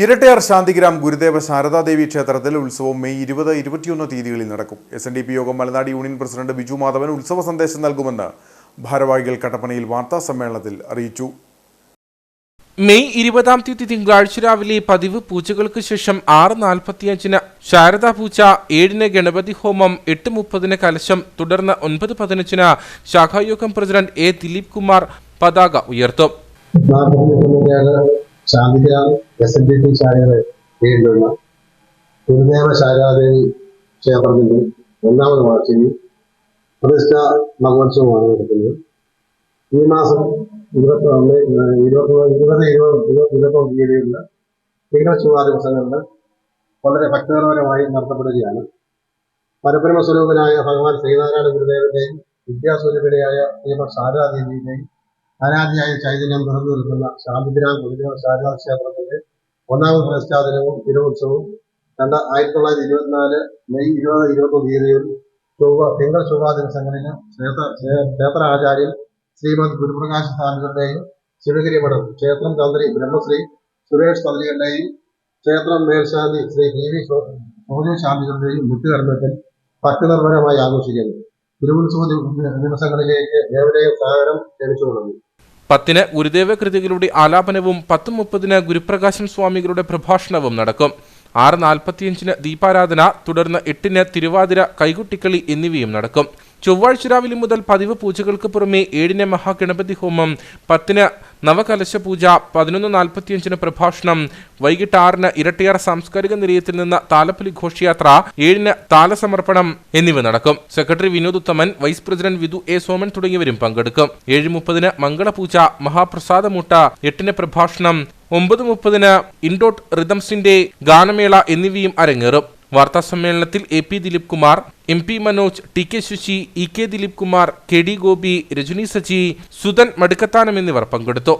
ഇരട്ടയാർ ശാന്തിഗ്രാം ഗുരുദേവ ശാരദാദേവി ക്ഷേത്രത്തിൽ ഉത്സവം മെയ് ഇരുപത് ഇരുപത്തിയൊന്ന് തീയതികളിൽ നടക്കും. എസ് എൻ ഡി പി യോഗം മലനാട് യൂണിയൻ പ്രസിഡന്റ് ബിജു മാധവൻ ഉത്സവ സന്ദേശം നൽകുമെന്ന് ഭാരവാഹികൾ കട്ടപ്പനയിൽ വാർത്താ സമ്മേളനത്തിൽ അറിയിച്ചു. മെയ് ഇരുപതാം തീയതി തിങ്കളാഴ്ച രാവിലെ പതിവ് പൂജകൾക്ക് ശേഷം ആറ് നാൽപ്പത്തിയഞ്ചിന് ശാരദാ പൂജ ഏഴിന് ഗണപതി ഹോമം എട്ട് മുപ്പതിന് കലശം തുടർന്ന് ഒൻപത് പതിനഞ്ചിന് ശാഖായോഗം പ്രസിഡന്റ് എ ദിലീപ് കുമാർ പതാക ഉയർത്തും. Shanthigram S N D P ശാഖയുടെ കീഴിലുള്ള ഗുരുദേവ ശാരാദേവി ക്ഷേത്രത്തിന്റെ ഒന്നാമത് വാർഷികം പ്രതിഷ്ഠ മഹോത്സവമാണ് നടക്കുന്നത്. ഈ മാസം ഇരുപത്തി ഒന്ന് ഇരുപത്തി ഇരുപത് ഇരുപത് ഇരുപത്തി ഇരുപത്തൊന്ന് തീയതിയുള്ള തിങ്കൾ ചൊവ്വ ദിവസങ്ങളിൽ വളരെ ഭക്തപരമായി നടത്തപ്പെടുകയാണ്. പരബ്രഹ്മ സ്വരൂപനായ ഭഗവാൻ ശ്രീനാരായണ ഗുരുദേവന്റെയും വിദ്യാസ്വരൂപിണിയായ ശ്രീമത് ശാരദാദേവിയുടെയും അനാദിയായ ചൈതന്യം തുറന്നു നിൽക്കുന്ന ശാന്തിഗ്രാം ഗുരുദേവ ശാരദാ ക്ഷേത്രത്തിന്റെ ഒന്നാമത് പ്രതിഷ്ഠാദിനവും ദിനോത്സവവും രണ്ട് ആയിരത്തി തൊള്ളായിരത്തി ഇരുപത്തിനാല് മെയ് ഇരുപത് ഇരുപത്തൊന്ന് തീയതിയിൽ ചൊവ്വ തിങ്കൾ ചൊവ്വ ദിവസങ്ങളിൽ ക്ഷേത്ര ക്ഷേ- ക്ഷേത്ര ആചാര്യൻ ശ്രീമദ് ഗുരുപ്രകാശ് സ്വാമികളുടെയും ശിവഗിരി മഠം ക്ഷേത്രം തന്ത്രി ബ്രഹ്മശ്രീ സുരേഷ് തന്ത്രികളുടെയും ക്ഷേത്രം മേൽശാന്തി ശ്രീ പി വി സോജു ശാന്തികളുടെയും മുത്തുകർമ്മത്തിൽ ഭക്തിനിർഭരമായി ആഘോഷിക്കുന്നു. തിരുവുത്സവ ദിവ- ദിവസങ്ങളിലേക്ക് ഏവരെയും സഹകരണം ക്ഷണിച്ചുകൊള്ളുന്നു പത്തിന് ഗുരുദേവ കൃതികളുടെ ആലാപനവും പത്ത് മുപ്പതിന് ഗുരുപ്രകാശൻ സ്വാമികളുടെ പ്രഭാഷണവും നടക്കും. ആറ് നാൽപ്പത്തിയഞ്ചിന് ദീപാരാധന തുടർന്ന് എട്ടിന് തിരുവാതിര കൈകുട്ടിക്കളി എന്നിവയും നടക്കും. ചൊവ്വാഴ്ച രാവിലെ മുതൽ പതിവ് പൂജകൾക്ക് പുറമെ ഏഴിന് മഹാഗണപതി ഹോമം പത്തിന് നവകലശ പൂജ പതിനൊന്ന് നാൽപ്പത്തിയഞ്ചിന് പ്രഭാഷണം വൈകിട്ട് ആറിന് ഇരട്ടിയാർ സാംസ്കാരിക നിലയത്തിൽ നിന്ന് താലപ്പൊലി ഘോഷയാത്ര ഏഴിന് താലസമർപ്പണം എന്നിവ നടക്കും. Secretary Vinod Uthaman vice president Vidhu A Soman തുടങ്ങിയവരും പങ്കെടുക്കും. ഏഴ് മുപ്പതിന് മംഗളപൂജ മഹാപ്രസാദമൂട്ട എട്ടിന് പ്രഭാഷണം ഒമ്പത് മുപ്പതിന് ഇൻഡോട്ട് റിതംസിന്റെ ഗാനമേള എന്നിവയും അരങ്ങേറും. വാർത്താ സമ്മേളനത്തിൽ A P Dileep Kumar M P Manoj T K Sushi E K Dileep Kumar K D Gopi Rajani Saji Sudhan Madukkathanam എന്നിവർ പങ്കെടുത്തു.